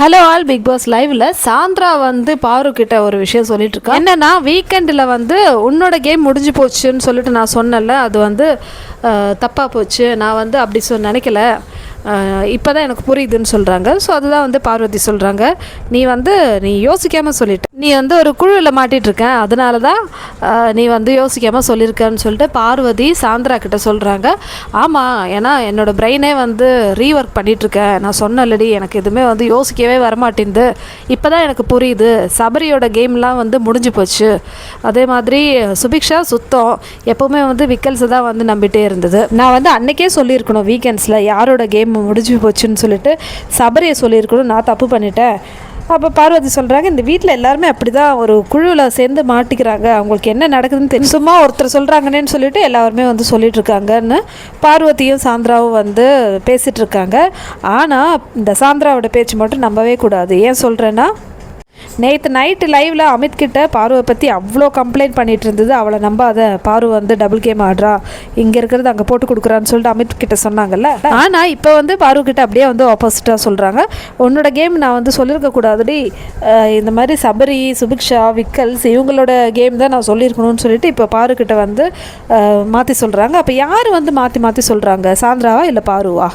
Hello all Big Boss லைவ்ல Sandra வந்து பாரு கிட்ட ஒரு விஷயம் சொல்லிட்டு இருக்கா. என்னன்னா வீக்கெண்டில் வந்து உன்னோட கேம் முடிஞ்சு போச்சுன்னு சொல்லிட்டு நான் சொன்னேன்ல அது வந்து தப்பாக தப்பா போச்சு. நான் வந்து அப்படி சொ நினைக்கல. இப்போ தான் எனக்கு புரியுதுன்னு சொல்கிறாங்க ஸோ அதுதான் வந்து பார்வதி சொல்கிறாங்க நீ வந்து நீ யோசிக்காமல் சொல்லிட்ட. நீ வந்து ஒரு குழுவில் மாட்டிகிட்டு இருக்க அதனால தான் நீ வந்து யோசிக்காமல் சொல்லியிருக்கன்னு சொல்லிட்டு பார்வதி சாந்திரா கிட்ட சொல்கிறாங்க ஆமாம் ஏன்னா என்னோடய பிரெயினே வந்து ரீஒர்க் பண்ணிகிட்ருக்கேன் நான் சொன்னலடி எனக்கு எதுவுமே வந்து யோசிக்கவே வரமாட்டேங்குது. இப்போ தான் எனக்கு புரியுது. சபரியோட கேம்லாம் வந்து முடிஞ்சு போச்சு. அதே மாதிரி சுபிக்ஷா சுத்தம் எப்போவுமே வந்து விக்கல்ஸை தான் வந்து நம்பிட்டே இருந்தது. நான் வந்து அன்றைக்கே சொல்லியிருக்கணும் வீக்கெண்ட்ஸில் யாரோட கேம் முடிஞ்சு போச்சுன்னு சொல்லிட்டு சபரியை சொல்லியிருக்கணும். நான் தப்பு பண்ணிட்டேன். அப்போ பார்வதி சொல்கிறாங்க இந்த வீட்டில் எல்லாருமே அப்படி தான் ஒரு குழுவில் சேர்ந்து மாட்டிக்கிறாங்க. அவங்களுக்கு என்ன நடக்குதுன்னு தெரியும். சும்மா ஒருத்தர் சொல்கிறாங்கன்னு சொல்லிட்டு எல்லாருமே வந்து சொல்லிட்டு இருக்காங்கன்னு பார்வதியும் சாந்திராவும் வந்து பேசிகிட்டு இருக்காங்க ஆனால் இந்த சாந்திராவோட பேச்சு மட்டும் நம்பவே கூடாது. ஏன் சொல்கிறேன்னா நேற்று நைட்டு லைவில் அமித்கிட்ட பார்வை பற்றி அவ்வளோ கம்ப்ளைண்ட் பண்ணிகிட்டு இருந்தது. அவளை நம்பாத பாரு வந்து டபுள் கேம் ஆடுறா. இங்கே இருக்கிறது அங்கே போட்டு கொடுக்குறான்னு சொல்லிட்டு அமித் கிட்ட சொன்னாங்கல்ல? ஆனால் இப்போ வந்து பாரு கிட்ட அப்படியே வந்து ஆப்போசிட்டாக சொல்கிறாங்க உன்னோட கேம் நான் வந்து சொல்லியிருக்க கூடாதுடி. இந்த மாதிரி சபரி சுபிக்ஷா விக்கல்ஸ் இவங்களோட கேம் தான் நான் சொல்லியிருக்கணும்னு சொல்லிட்டு இப்போ பாரு கிட்ட வந்து மாற்றி சொல்கிறாங்க அப்போ யார் வந்து மாற்றி மாற்றி சொல்கிறாங்க சாந்திராவா இல்லை பாருவா